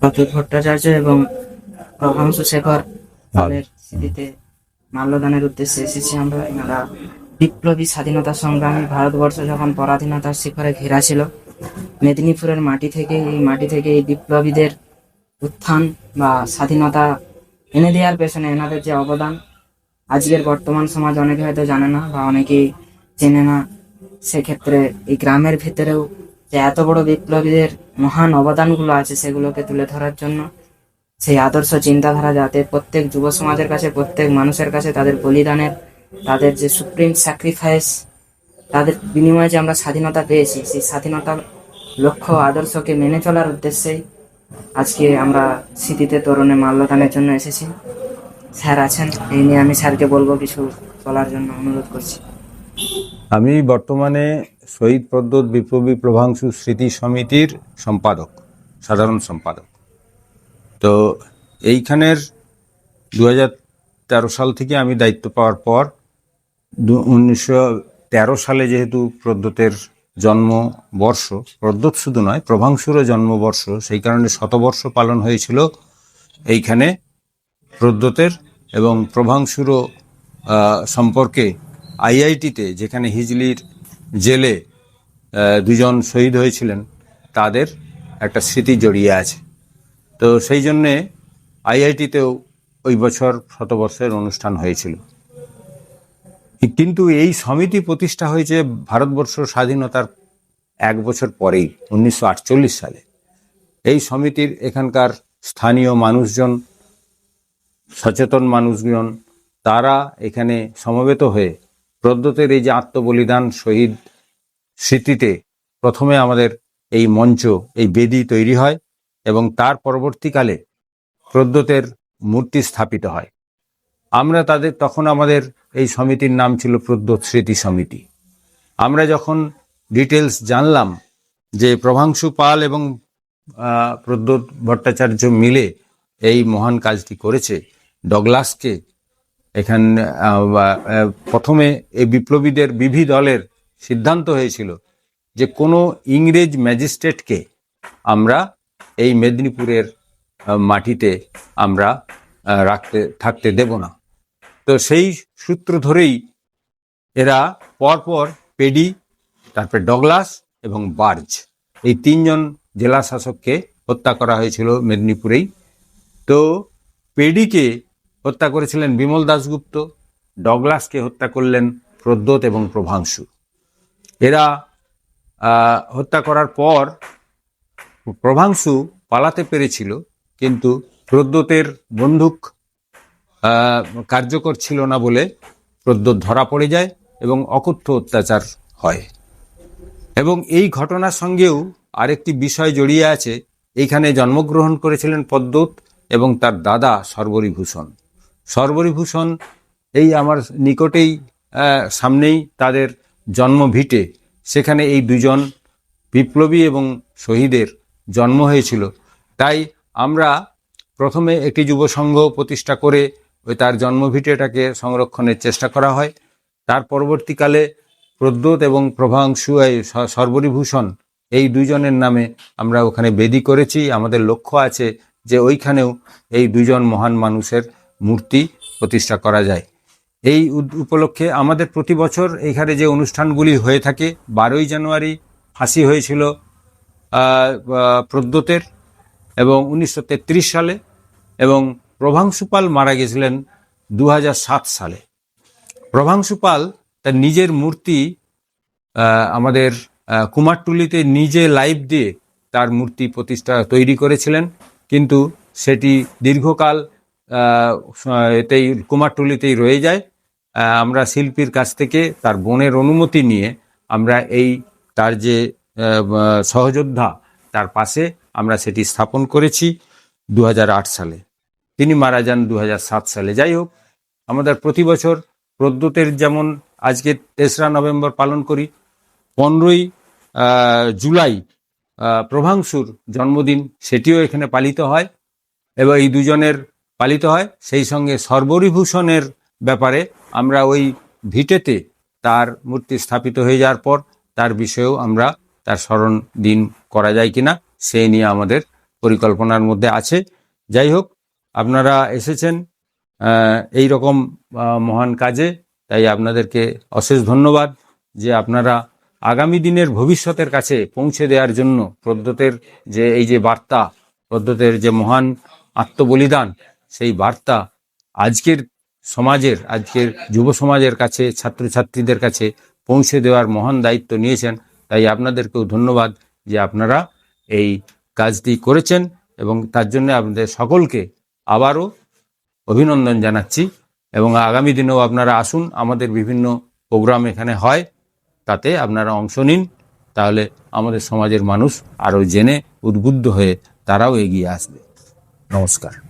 প্রতুল ভট্টাচার্য এবং প্রভাংশু শেখর তাদের স্মৃতিতে মাল্যদানের উদ্দেশ্যে এসেছি আমরা। এনারা বিপ্লবী স্বাধীনতা সংগ্রামী ভারতবর্ষ যখন পরাধীনতার শিখরে ঘেরা ছিল মেদিনীপুরের মাটি থেকে এই মাটি থেকে এই বিপ্লবীদের উত্থান বা স্বাধীনতা এনে দেওয়ার পেছনে এনাদের যে অবদান আজকের বর্তমান সমাজ অনেকে হয়তো জানে না বা অনেকেই চেনে না। সেক্ষেত্রে এই গ্রামের ভেতরেও যে এত বড় বিপ্লবীদের মহান অবদানগুলো আছে সেগুলোকে তুলে ধরার জন্য, সেই আদর্শ চিন্তাধারা যাতে প্রত্যেক যুব সমাজের কাছে, প্রত্যেক মানুষের কাছে তাদের বলিদানের, তাদের যে সুপ্রিম স্যাক্রিফাইস তাদের বিনিময়ে যে আমরা স্বাধীনতা পেয়েছি, সেই স্বাধীনতার লক্ষ্য আদর্শকে মেনে চলার উদ্দেশ্যেই আজকে আমরা স্মৃতিতে তরুণে মাল্যদানের জন্য এসেছি। স্যার আছেন, এই নিয়ে আমি স্যারকে বলব কিছু বলার জন্য অনুরোধ করছি। আমি বর্তমানে শহীদ প্রদ্যোৎ বিপ্লবী প্রভাংশু স্মৃতি সমিতির সম্পাদক, সাধারণ সম্পাদক। তো এইখানের দু তেরো সাল থেকে আমি দায়িত্ব পাওয়ার পর উনিশশো তেরো সালে যেহেতু প্রদ্যোতের জন্মবর্ষ, প্রদ্যোৎ শুধু নয়, প্রভাংশুরও জন্মবর্ষ, সেই কারণে শতবর্ষ পালন হয়েছিল এইখানে প্রদ্যোতের এবং প্রভাংশুরও সম্পর্কে আইআইটিতে, যেখানে হিজলির জেলে দুজন শহীদ হয়েছিলেন, তাদের একটা স্মৃতি জড়িয়ে আছে। তো সেই জন্যে আইআইটিতেও ওই বছর শতবর্ষের অনুষ্ঠান হয়েছিল। কিন্তু এই সমিতি প্রতিষ্ঠা হয়েছে ভারতবর্ষ স্বাধীনতার এক বছর পরেই, উনিশশো আটচল্লিশ সালে। এই সমিতির এখানকার স্থানীয় মানুষজন, সচেতন মানুষজন, তারা এখানে সমবেত হয়ে প্রদ্যোতের এই যে আত্মবলিদান শহীদ স্মৃতিতে প্রথমে আমাদের এই মঞ্চ এই বেদি তৈরি হয় এবং তার পরবর্তীকালে প্রদ্যোতের মূর্তি স্থাপিত হয়। আমরা তাদের তখন আমাদের এই সমিতির নাম ছিল প্রদ্যোৎ স্মৃতি সমিতি। আমরা যখন ডিটেলস জানলাম যে প্রভাংশু পাল এবং আহ, প্রদ্যোৎ ভট্টাচার্য মিলে এই মহান কাজটি করেছে ডগলাসকে এখান প্রথমে এই বিপ্লবীদের বিভি দলের সিদ্ধান্ত হয়েছিল যে কোনো ইংরেজ ম্যাজিস্ট্রেটকে আমরা এই মেদিনীপুরের মাটিতে আমরা রাখতে, থাকতে দেব না। তো সেই সূত্র ধরেই এরা পরপর পেডি, তারপরে ডগলাস এবং বার্জ এই তিনজন জেলা শাসককে হত্যা করা হয়েছিল মেদিনীপুরেই। তো পেডিকে হত্যা করেছিলেন বিমল দাশগুপ্ত, ডগলাসকে হত্যা করলেন প্রদ্যোত এবং প্রভাংশু। এরা হত্যা করার পর প্রভাংশু পালাতে পেরেছিল, কিন্তু প্রদ্যোতের বন্দুক কার্যকর ছিল না বলে প্রদ্যোৎ ধরা পড়ে যায় এবং অকথ্য অত্যাচার হয়। এবং এই ঘটনার সঙ্গেও আরেকটি বিষয় জড়িয়ে আছে। এইখানে জন্মগ্রহণ করেছিলেন পদ্মত এবং তার দাদা সর্বরীভূষণ। সর্বরীভূষণ এই আমার নিকটেই সামনেই তাদের জন্ম ভিটে। সেখানে এই দুজন বিপ্লবী এবং শহীদের জন্ম হয়েছিল। তাই আমরা প্রথমে একটি যুব সংঘ প্রতিষ্ঠা করে ওই তার জন্মভিটেটাকে সংরক্ষণের চেষ্টা করা হয়। তার পরবর্তীকালে প্রদ্যোৎ এবং প্রভাংশু এই সর্বরীভূষণ এই দুজনের নামে আমরা ওখানে বেদি করেছি। আমাদের লক্ষ্য আছে যে ওইখানেও এই দুজন মহান মানুষের মূর্তি প্রতিষ্ঠা করা যায়। এই উপলক্ষে আমাদের প্রতি বছর এখানে যে অনুষ্ঠানগুলি হয়ে থাকে, বারোই জানুয়ারি ফাঁসি হয়েছিল প্রদ্যোতের এবং উনিশশো তেত্রিশ সালে এবং প্রভাংশুপাল মারা গেছিলেন দু হাজার সাত সালে। প্রভাংশুপাল তার নিজের মূর্তি আমাদের কুমারটুলিতে নিজে লাইভ দিয়ে তার মূর্তি প্রতিষ্ঠা তৈরি করেছিলেন। কিন্তু সেটি দীর্ঘকাল এতেই কুমারটুলিতেই রয়ে যায়। আমরা শিল্পীর কাছ থেকে তার বোনের অনুমতি নিয়ে আমরা এই, তার যে সহযোদ্ধা, তার পাশে আমরা সেটি স্থাপন করেছি দু হাজার আট সালে। তিনি মারা যান দু হাজার সাত সালে। যাই হোক, আমাদের প্রতি বছর প্রদ্যোতের যেমন আজকে তেসরা নভেম্বর পালন করি, পনেরোই জুলাই প্রভাংশুর জন্মদিন সেটিও এখানে পালিত হয়। এবং এই দুজনের পালিত হয়। সেই সঙ্গে সর্বরিভূষণের ব্যাপারে আমরা ওই ভিটেতে তার মূর্তি স্থাপিত হয়ে যাওয়ার পর তার বিষয়েও আমরা তার স্মরণ দিন করা যায় কিনা সেই নিয়ে আমাদের পরিকল্পনার মধ্যে আছে। যাই হোক, আপনারা এসেছেন এই রকম মহান কাজে। তাই আপনাদেরকে অশেষ ধন্যবাদ যে আপনারা আগামী দিনের ভবিষ্যতের কাছে পৌঁছে দেওয়ার জন্য প্রদ্যোতের যে, এই যে বার্তা প্রদ্যোতের যে মহান আত্মবলিদান সেই বার্তা আজকের সমাজের, আজকের যুব সমাজের কাছে, ছাত্রছাত্রীদের কাছে পৌঁছে দেওয়ার মহান দায়িত্ব নিয়েছেন। তাই আপনাদেরকেও ধন্যবাদ যে আপনারা এই কাজটি করেছেন এবং তার জন্য আপনাদের সকলকে আবারও অভিনন্দন জানাচ্ছি এবং আগামী দিনেও আপনারা আসুন, আমাদের বিভিন্ন প্রোগ্রাম এখানে হয়, তাতে আপনারা অংশ নিন, তাহলে আমাদের সমাজের মানুষ আরও জেনে উদ্বুদ্ধ হয়ে তারাও এগিয়ে আসবে। নমস্কার।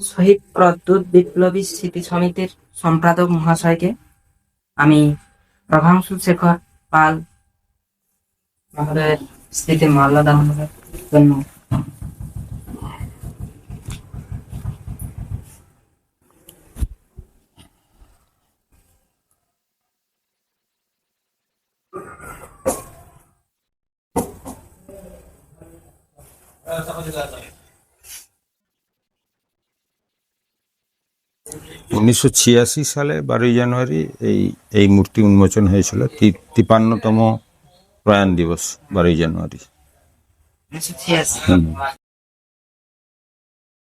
শহীদ প্রদ্যুৎ বিপ্লবী স্মৃতি সমিতির সম্পাদক মহাশয়কে আমি প্রভাংশু শেখর পাল মহোদয়ের স্মৃতি মাল্লা মাল্যদানের জন্য উনিশশো ছিয়াশি সালে বারোই জানুয়ারি এই এই মূর্তি উন্মোচন হয়েছিল। তিপ্পান্নতম প্রয়াণ দিবস বারোই জানুয়ারি।